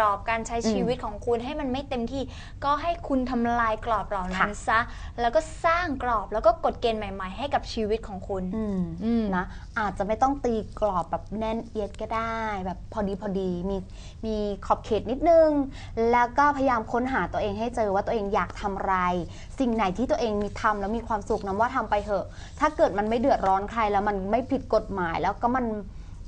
กรอบการใช้ชีวิตของคุณให้มันไม่เต็มที่ ก็ให้คุณทำลายกรอบเหล่านั้นซะ แล้วก็สร้างกรอบแล้วก็กฎเกณฑ์ใหม่ ๆ ให้กับชีวิตของคุณอืมอืมนะอาจจะไม่ต้องตีกรอบแบบแน่นเอียดก็ได้ แบบพอดีพอดีมีมีขอบเขตนิดนึง แล้วก็พยายามค้นหาตัวเองให้เจอว่าตัวเองอยากทำอะไร สิ่งไหนที่ตัวเองมีทำแล้วมีความสุขนะว่าทำไปเถอะ ถ้าเกิดมันไม่เดือดร้อนใครแล้วมันไม่ผิดกฎหมายแล้วก็มัน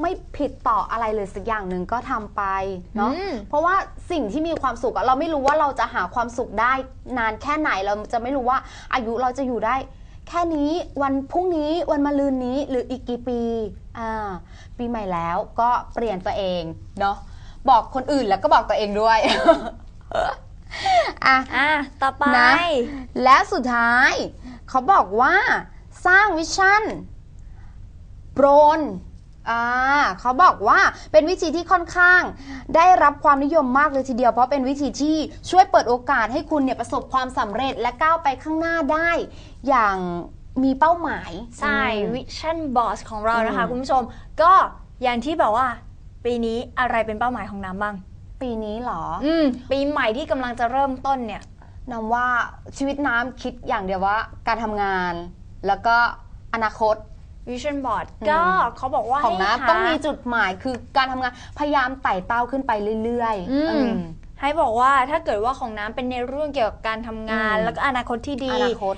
ไม่ผิดต่ออะไรเลยสักอย่างหนึ่งก็ทำไปเนาะอืม เพราะว่าสิ่งที่มีความสุขอะเราไม่รู้ว่าเราจะหาความสุขได้นานแค่ไหนเราจะไม่รู้ว่าอายุเราจะอยู่ได้ แค่นี้วันพรุ่งนี้วันมะรืนนี้หรืออีกกี่ปีอ่าปีใหม่แล้วก็เปลี่ยนตัวเองเนาะบอกคนอื่นแล้วก็บอกตัวเองด้วย อะ อะ ต่อไป นะ และสุดท้ายเขาบอกว่าสร้างวิชั่นโบรน อ่าเขาบอกว่าเป็นวิธีที่ค่อนข้าง ได้รับความนิยมมากเลยทีเดียว เพราะเป็นวิธีที่ช่วยเปิดโอกาสให้คุณเนี่ยประสบความสำเร็จและก้าวไปข้างหน้าได้ อย่างมีเป้าหมาย ใช่อืมวิชั่นบอสของเรานะคะอืมคุณผู้ชม ก็อย่างที่แบบว่า ปีนี้อะไรเป็นเป้าหมายของน้ำบ้าง ปีนี้เหรอ อืมปีใหม่ที่กำลังจะเริ่มต้นเนี่ยน้ำว่าชีวิตน้ำคิดอย่างเดียวว่า การทำงาน แล้วก็อนาคต Vision Board อืมก็เขาบอกว่าของให้น้ำหาต้องมีจุดหมายคือการทำงานพยายามไต่เต้าขึ้นไปเรื่อยๆอืมอืมให้บอกว่าถ้าเกิดว่าของน้ำเป็นในเรื่องเกี่ยวกับการทำงาน อืม แล้วก็อนาคตที่ดี อนาคต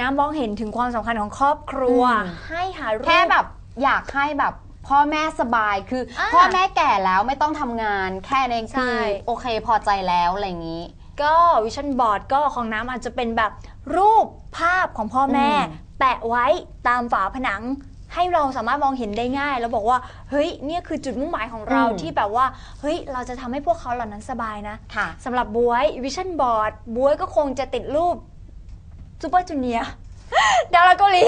น้ำมองเห็นถึงความสำคัญของครอบครัว อืม ให้หารูป แค่แบบอยากให้แบบพ่อแม่สบายคืออาพ่อแม่แก่แล้วไม่ต้องทำงานแค่นี้คือใช่โอเคพอใจแล้วอะไรอย่างนี้ ก็วิชั่นบอร์ดก็ของน้ำอาจจะเป็นแบบรูปภาพของพ่อแม่ อืม แปะไว้ตามฝาผนัง ให้เราสามารถมองเห็นได้ง่าย แล้วบอกว่าเฮ้ยเนี่ยคือจุดมุ่งหมายของเราที่แบบว่าเฮ้ยเราจะทำให้พวกเขาเหล่านั้นสบายนะค่ะ สำหรับบวยวิชั่นบอร์ดบวยก็คงจะติดรูปซูเปอร์จูเนียดาราเกาหลี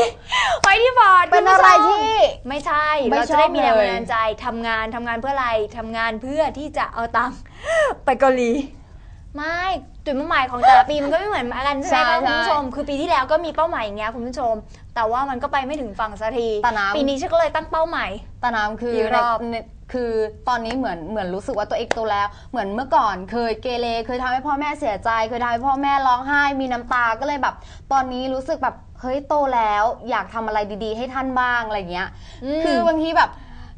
ไว้ที่บอร์ดเป็นคุณผู้ชมอะไรที่ ไม่ใช่ ไม่เราจะได้มีแรงชอบเลยบันดาลใจทำงานทำงานเพื่ออะไรทำงานเพื่อที่จะเอาตังค์ ไปเกาหลี ไม่จุดมุ่งหมายของแต่ละปีมันก็ไม่เหมือนกันใช่ไหมใช่คะคุณผู้ชมใช่คือปีที่แล้วก็มีเป้าหมายอย่างเงี้ยคุณผู้ชม แต่ว่ามันก็ไปไม่ถึงฝั่งสักทีแต่น้ำ ปีนี้ฉันก็เลยตั้งเป้าหมาย ตาน้ำคือกี่รอบ ในคือตอนนี้เหมือนเหมือนรู้สึกว่าตัวเองโตแล้ว เหมือนเมื่อก่อนเคยเกเรเคยทำให้พ่อแม่เสียใจ เคยทำให้พ่อแม่ร้องไห้ มีน้ำตาก็เลยแบบ ตอนนี้รู้สึกแบบเฮ้ยโตแล้ว อยากทำอะไรดีๆ ให้ท่านบ้างอะไรเงี้ยมคือบางทีแบบ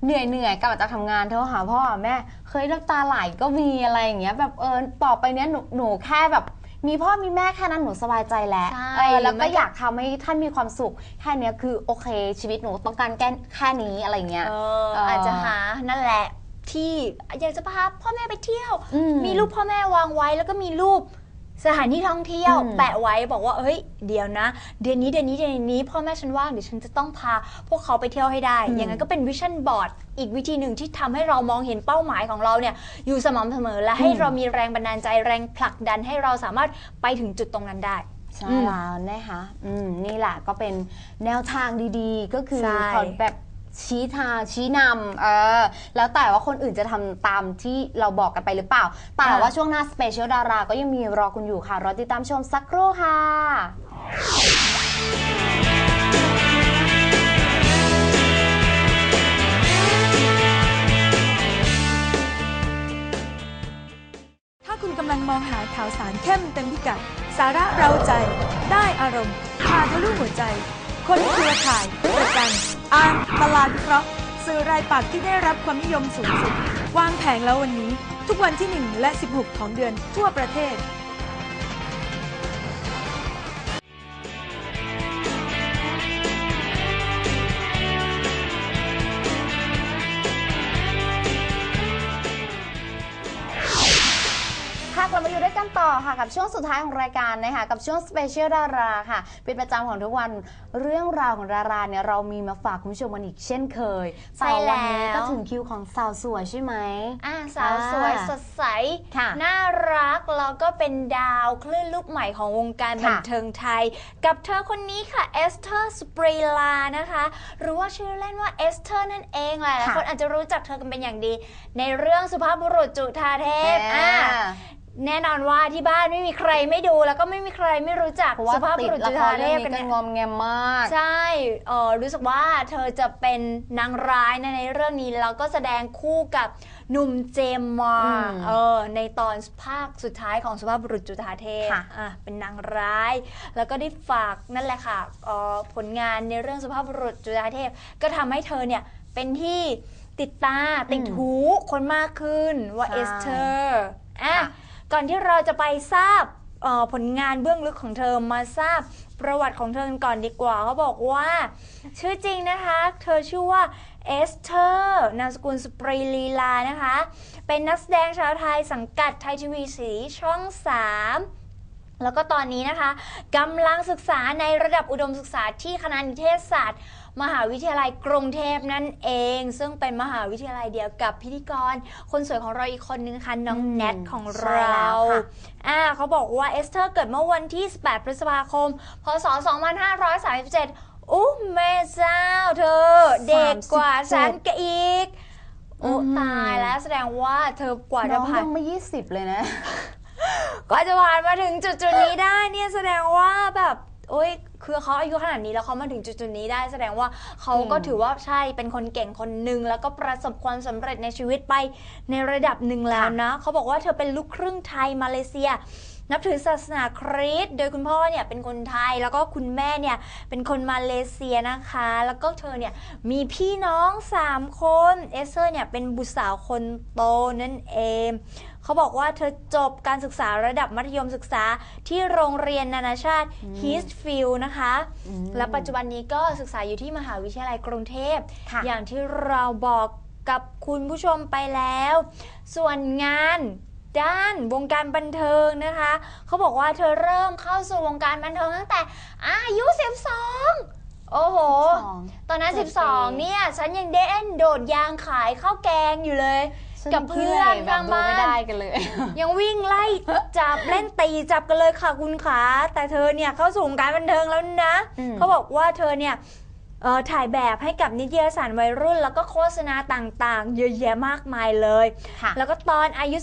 เหนื่อยเหนื่อยๆกลับมาจากทำงานโทรหาพ่อหาแม่เคยน้ำตาไหลก็มีอะไรอย่างเงี้ยแบบเออต่อไปเนี้ยหนูหนูแค่แบบ มีพ่อมีแม่แค่นั้นหนูสบายใจแล้วใช่เออแล้วหรือก็ไม่ก็ อยากทำให้ท่านมีความสุขแค่เนี้ยคือโอเค ชีวิตหนูต้องการแค่แค่นี้อะไรเงี้ย เออเออออาจจะหานั่นแหละที่อยากจะพาพ่อแม่ไปเที่ยว อืมีรูปพ่อแม่วางไว้แล้วก็มีรูป สถานที่ท่องเที่ยวอืมแปะไว้บอกว่าเฮ้ยเดี๋ยวนะ เดือนนี้เดือนนี้เดือนนี้พ่อแม่ฉันว่างเดี๋ยวฉันจะต้องพา พวกเขาไปเที่ยวให้ได้ อย่างนั้นก็เป็นวิชั่นบอร์ดอีกวิธีหนึ่งที่ทำให้เรามองเห็นเป้าหมายของเราเนี่ยอยู่สม่ำเสมอและให้เรามีแรงบันดาลใจแรงผลักดันให้เราสามารถไปถึงจุดตรงนั้นได้ ใช่อืมแล้วนะคะอืมนี่แหละก็เป็นแนวทางดีๆ ก็คือใช่ขอแบบ ชี้ทางชี้นำเออแล้วแต่ว่าคนอื่นจะทำตามที่เราบอกกันไปหรือเปล่า แต่ว่าช่วงหน้าสเปเชียลดาราก็ยังมีรอคุณอยู่ค่ะ รอติดตามชมสักครู่ค่ะ ถ้าคุณกำลังมองหาข่าวสารเข้มเต็มพิกัด สาระเราใจ ได้อารมณ์พาทะลุหัวใจ คนเครือข่ายประกัน อ่าตลาดวิเคราะห์สื่อรายปักษ์ที่ได้รับความนิยมสูงสุด วางแผงแล้ววันนี้ ทุกวันที่ 1 และ 16 ของเดือนทั่วประเทศ ต่อค่ะกับช่วงสุดท้ายของรายการนะคะกับช่วงสเปเชียลดาราค่ะ เป็นประจำของทุกวันเรื่องราวของดาราเนี่ยเรามีมาฝากคุณผู้ชมกันอีกเช่นเคยใช่ต่อวันนี้แล้วก็ถึงคิวของสาวสวยใช่ไหมอ่าสาวสวยอ่าสดใสค่ะน่ารักแล้วก็เป็นดาวคลื่นลูกใหม่ของวงการบันค่ะเทิงไทย กับเธอคนนี้ค่ะเอสเธอร์สปรีลานะคะหรือว่าชื่อเล่นว่าเอสเธอร์นั่นเองหลายๆคนอาจจะรู้จักเธอกันเป็นอย่างดี ในเรื่องสุภาพบุรุษจุธาเทพอ่า แน่นอนว่าที่บ้านไม่มีใครไม่ดูแล้วก็ไม่มีใครไม่รู้จักเพราะว่าสุภาพติบุดรุษละจุคธารเทเรื่องพกันนี้ก็เนี่ยงอมแงมมาก ใช่เออรู้สึกว่าเธอจะเป็นนางร้ายนะในเรื่องนี้แล้วก็แสดงคู่กับหนุ่มเจมส์มาอืมเออในตอนภาคสุดท้ายของสุภาพบุรุษจุฑาเทพค่ะอะเป็นนางร้าย แล้วก็ได้ฝากนั่นแหละค่ะเอ่อผลงานในเรื่องสุภาพบุรุษจุฑาเทพ ก็ทำให้เธอเนี่ยเป็นที่ติดตาติดหูคนมากขึ้นว่าใช่เอสเธอร์อะค่ะ ก่อนที่เราจะไปทราบออผลงานเบื้องลึกของเธอมาทราบประวัติของเธอกันก่อนดีกว่าเขาบอกว่า ชื่อจริงนะคะ เธอชื่อว่าเอสเธอร์นามสกุลสปรีลีลานะคะ เป็นนักแสดงชาวไทยสังกัดไทยทีวีสีช่อง 3 แล้วก็ตอนนี้นะคะกำลังศึกษาในระดับอุดมศึกษาที่คณะนิเทศศาสตร์ มหาวิทยาลัยกรุงเทพนั่นเอง ซึ่งเป็นมหาวิทยาลัยเดียวกับพิธีกร คนสวยของเราอีกคนนึงค่ะน้องอืมแนทของใช่เราแล้วค่ะอ่าเขาบอกว่าเอสเธอร์เกิดเมื่อวันที่ 18 พฤษภาคม พศ 2537อู้แม่เจ้าเธอ เด็กกว่าฉันก็อีกโอ้อืมตายแล้วแสดงว่าเธอกว่าน้จะองผ่านยังไม่ 20 เลยนะ กว่าจะผ่านมาถึงจุดจุดๆนี้ได้เนี่ยแสดงว่าแบบโอ้ยคือเขาอายุขนาดนี้แล้วเขามาถึงจุดจุดๆนี้ได้ แสดงว่าเขาก็ถือว่าใช่เป็นคนเก่งคนหนึ่งแล้วก็ประสบความสำเร็จในชีวิตไปในระดับหนึ่งแล้วนะเขาบอกว่าเธอเป็นลูกครึ่งไทยมาเลเซีย นับถือศาสนาคริสต์โดยคุณพ่อเนี่ยเป็นคนไทยแล้วก็คุณแม่เนี่ยเป็นคนมาเลเซียนะคะ แล้วก็เธอเนี่ยมีพี่น้อง 3 คนเอสเซอร์เนี่ยเป็นบุตรสาวคนโตนั่นเองเขาบอกว่าเธอจบการศึกษาระดับมัธยมศึกษาที่โรงเรียนนานาชาติอืมฮีสฟิลนะคะอืมและปัจจุบันนี้ก็ศึกษาอยู่ที่มหาวิทยาลัยกรุงเทพค่ะอย่างที่เราบอกกับคุณผู้ชมไปแล้ว ส่วนงาน ด้านวงการบันเทิงนะคะ เขาบอกว่าเธอเริ่มเข้าสู่วงการบันเทิงตั้งแต่อายุ 12 โอ้โห ตอนนั้นเจ็ดปี12 เนี่ย ฉันยังเด่นโดดยางขายข้าวแกงอยู่เลยซึ่งกับเพื่อนขี้หร่แบบข้างดูบ้านไม่ได้กันเลย ยังวิ่งไล่จับเล่นตีจับกันเลยค่ะคุณขา แต่เธอเนี่ยเข้าสู่วงการบันเทิงแล้วนะอืมเขาบอกว่าเธอเนี่ยเอ่อ ถ่ายแบบให้กับนิตยสารวัยรุ่น แล้วก็โฆษณาต่างๆ เยอะแยะมากมายเลยค่ะแล้วก็ตอนอายุ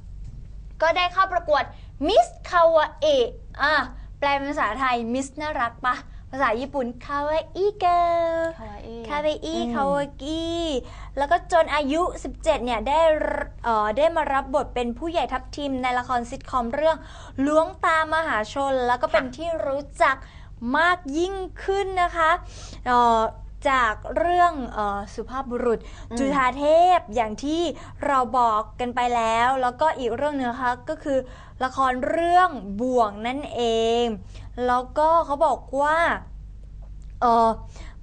15 ก็ได้เข้าประกวดมิสคาวาเอะอะแปลเป็นภาษาไทยมิสน่ารักปะภาษาญี่ปุ่นคาวาอิเกลคาวาอิคาเวอีอืมคาวากิแล้วก็จนอายุ 17 เนี่ย ได้รเอ่อได้มารับบทเป็นผู้ใหญ่ทัพทีมในละครซิทคอมเรื่องล้วงตามมหาชน แล้วก็เป็นที่รู้จัก มากยิ่งขึ้นนะคะเอ่อจากเรื่องเออสุภาพบุรุษอืมจุฑาเทพอย่างที่เราบอกกันไปแล้ว แล้วก็อีกเรื่องหนึงนะคะก็คือละครเรื่องบ่วงนั่นเอง แล้วก็เขาบอกว่าเออ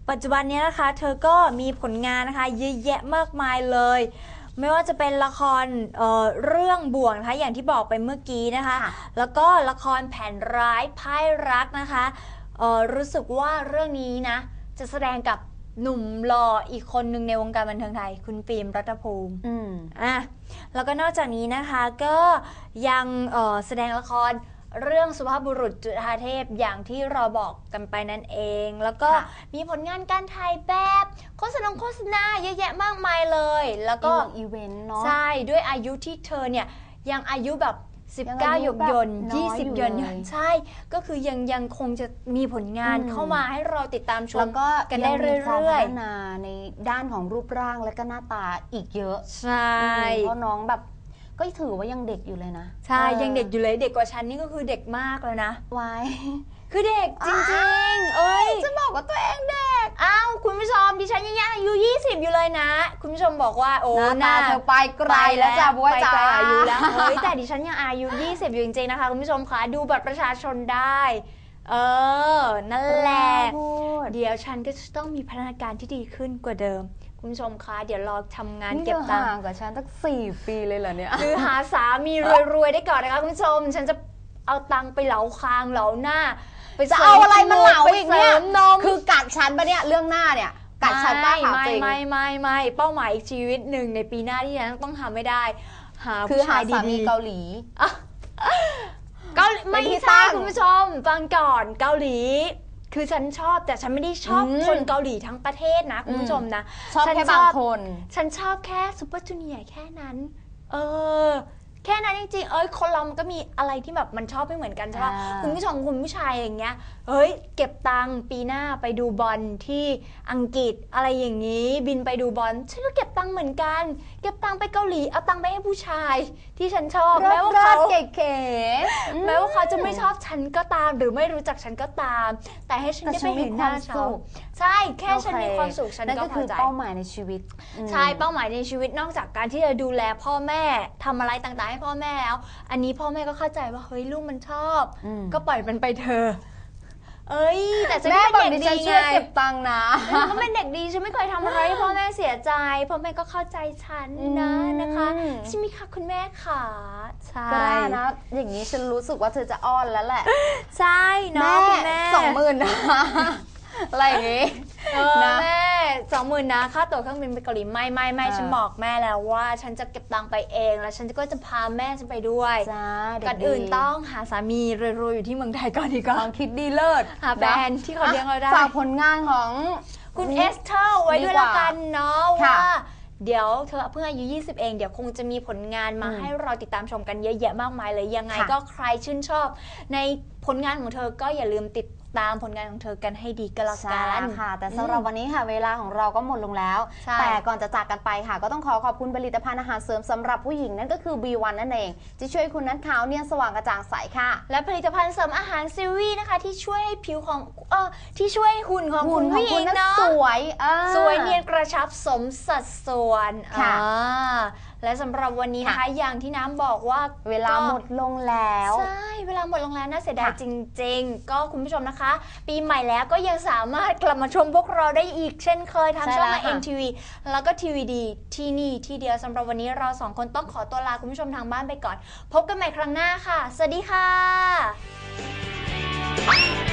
ปัจจุบันเนี้ยนะคะ เธอก็มีผลงานนะคะเยอะแยะมากมายเลย ไม่ว่าจะเป็นละครเอ่อเรื่องบ่วงนะคะอย่างที่บอกไปเมื่อกี้นะคะค่ะแล้วก็ละครแผนร้ายพ่ายรักนะคะเอ่อรู้สึกว่าเรื่องนี้นะ จะแสดงกับหนุ่มหล่ออีกคนหนึ่งในวงการบันเทิงไทย คุณฟิล์มรัตภูมิอืมอะแล้วก็นอกจากนี้นะคะก็ยังเอ่อแสดงละครเรื่องสุภาพบุรุษจุฑาเทพอย่างที่เราบอกกันไปนั่นเอง แล้วก็ค่ะมีผลงานการถ่ายแบบโฆษณาโฆษณาเยอะแยะมากมายเลย แล้วก็ก็อีเวนต์เนาะใช่ด้วยอายุที่เธอเนี่ยยังอายุแบบยัง 19อาหยุยกแบบยนต์น้อยอยู่20ยนต์เลย ใช่ ก็คือยังยังคงจะมีผลงานอืม เข้ามาให้เราติดตามชแล้ม วก็กันได้ยังมีความเรื่อยๆพัฒนาในด้านของรูปร่างและก็หน้าตาอีกเยอะใช่อืมเพราะน้องแบบก็ถือว่ายังเด็กอยู่เลยนะใช่ยังเด็กอยู่เลยเด็กกว่าฉันนี่ก็คือเด็กมากแล้วนะวายคือเด็กจริงๆ เอ้ย จะบอกว่าตัวเองเด็ก อ้าว คุณผู้ชมดิฉันยัง อายุ 20 อยู่เลยนะ คุณผู้ชมบอกว่าโอ้หน้าตาเธอไปไกลแล้วจ้ะบัวไปจ๋าไกลอายุแล้วเฮ้ยแต่ดิฉันยังอายุ 20 อยู่จริงๆนะคะคุณผู้ชมคะดูบัตรประชาชนได้ เออ นั่นแหละพูดเดี๋ยวฉันก็จะต้องมีพัฒนาการที่ดีขึ้นกว่าเดิมคุณผู้ชมคะเดี๋ยวรอทำงานนี่เก็บเธอตังค์ห่างกับฉันตั้งสี่ปีเลยเหรอเนี่ยคือหาสามีรวยๆได้ก่อนนะคะคุณผู้ชม ฉันจะเอาตังค์ไปเหลาคางเหลาหน้าไปจะสริเอาอะไรมาเหลาไปอีกเนี่ยสริมนมคือกัดฉันปะเนี่ยเรื่องหน้าเนี่ย กัดฉันป้าถามไม่จริงไม่ไม่ไม่เป้าหมายอีกชีวิตหนึ่งในปีหน้าที่ฉันต้องทำไม่ได้ หาคือผู้หาชายสามีดีเกาหลีๆเกาหลีไม่เป็นที่ใช่ตั้งคุณผู้ชมฟังก่อนเกาหลี คือฉันชอบแต่ฉันไม่ได้ชอบอืมคนเกาหลีทั้งประเทศนะคุณผู้ชมนะชอบฉันแค่บางคน ฉันชอบแค่ซูเปอร์จูเนียร์แค่นั้น เออ แค่นั้นจริงๆ เอ้ยคนเรามันก็มีอะไรที่แบบมันชอบไม่เหมือนกันใช่ปะอ่า คุณผู้ชมคุณผู้ชายอย่างเงี้ย เฮ้ย เก็บตังค์ปีหน้าไปดูบอลที่อังกฤษอะไรอย่างนี้ บินไปดูบอลฉันก็เก็บตังค์เหมือนกัน เก็บตังค์ไปเกาหลีเอาตังค์ไปให้ผู้ชาย ที่ฉันชอบเลิแม้ศว่าเลิเขาศเก๋ๆอืม แม้ว่าเขาจะไม่ชอบฉันก็ตาม หรือไม่รู้จักฉันก็ตาม แต่ให้ฉันแต่ได้ฉัไปนมีเห็นหน้าความสุเขาข ใช่แค่ฉันมีความสุขฉันนั่นก็ก็พคืออใจ เป้าหมายในชีวิตอืม ใช่เป้าหมายในชีวิตนอกจากการที่จะดูแลพ่อแม่ทำอะไรต่างๆให้พ่อแม่แล้ว อันนี้พ่อแม่ก็เข้าใจว่าเฮ้ยลูกมันชอบ อืม ก็ปล่อยมันไปเถอะเอ้ย แต่ฉันแม่ก็บอกเป็นดิเด็กฉันดีช่ไงวยเก็บตังค์นะ ฉันก็เป็นเด็กดีฉันไม่เคยทำอะไรให้พ่อแม่เสียใจพ่อแม่ก็เข้าใจฉันนะอืม นะคะใช่ไหมคะคุณแม่ค่ะใช่ก็ได้นะ อย่างนี้ฉันรู้สึกว่าเธอจะอ้อนแล้วแหละใช่เนาะคุณแม่ สองหมื่นนะ อะไรอย่างงี้เออนะ แม่สองหมื่นนะค่าตั๋วเครื่องบินไปเกาหลีไม่ไม่ไม่เออฉันบอกแม่แล้วว่า ฉันจะเก็บตังค์ไปเองแล้วฉันก็จะพาแม่ฉันไปด้วยจ้าเด็ก่อนอื่นต้องหาสามีรวยๆอยู่ที่เมืองไทยก่อนดีกว่าความคิดดีเลิศหาแฟนที่เขาเลี้ยงเราได้ ฝากผลงานของ คุณเอสเธอร์ไว้ด้วยดีกว่าละกันเนาะค่ะว่า เดี๋ยวเธอเพิ่งอายุ 20 เอง เดี๋ยวคงจะมีผลงานมาอืมให้เราติดตามชมกันเยอะแยะมากมายเลยยังไงค่ะก็ใครชื่นชอบใน ผลงานของเธอก็อย่าลืมติดตามผลงานของเธอกันให้ดีก็แล้วใช่กันแล้วค่ะ แต่สำหรับวันนี้ค่ะ เวลาของเราก็หมดลงแล้ว ใช่ แต่ก่อนจะจากกันไปค่ะ ก็ต้องขอขอบคุณผลิตภัณฑ์อาหารเสริมสำหรับผู้หญิงนั่นก็คือ B1 นั่นเอง ที่ช่วยคุณนัทขาวเนียนสว่างกระจ่างใสค่ะ และผลิตภัณฑ์เสริมอาหารซิวีนะคะ ที่ช่วยให้ผิวของเออที่ช่วยหุ่นของหุ่คุนณของผู้หคุญิณงนั้นเนาะสวยอ่าสวยเนียนกระชับสมสัดส่วนค่ะ อ่า และสำหรับวันนี้นะคะค่ะอย่างที่น้ำบอกว่าเวลาหมดลงแล้ว ใช่ เวลาหมดลงแล้วน่าเสียดายค่ะจริง ๆ ก็คุณผู้ชมนะคะ ปีใหม่แล้วก็ยังสามารถกลับมาชมพวกเราได้อีกเช่นเคยทางใช่ช่องแล้วค่ะ NTV แล้วก็ทีวีดีที่นี่ที่เดียวสำหรับวันนี้เราสองคนต้องขอตัวลาคุณผู้ชมทางบ้านไปก่อน พบกันใหม่ครั้งหน้าค่ะ สวัสดีค่ะ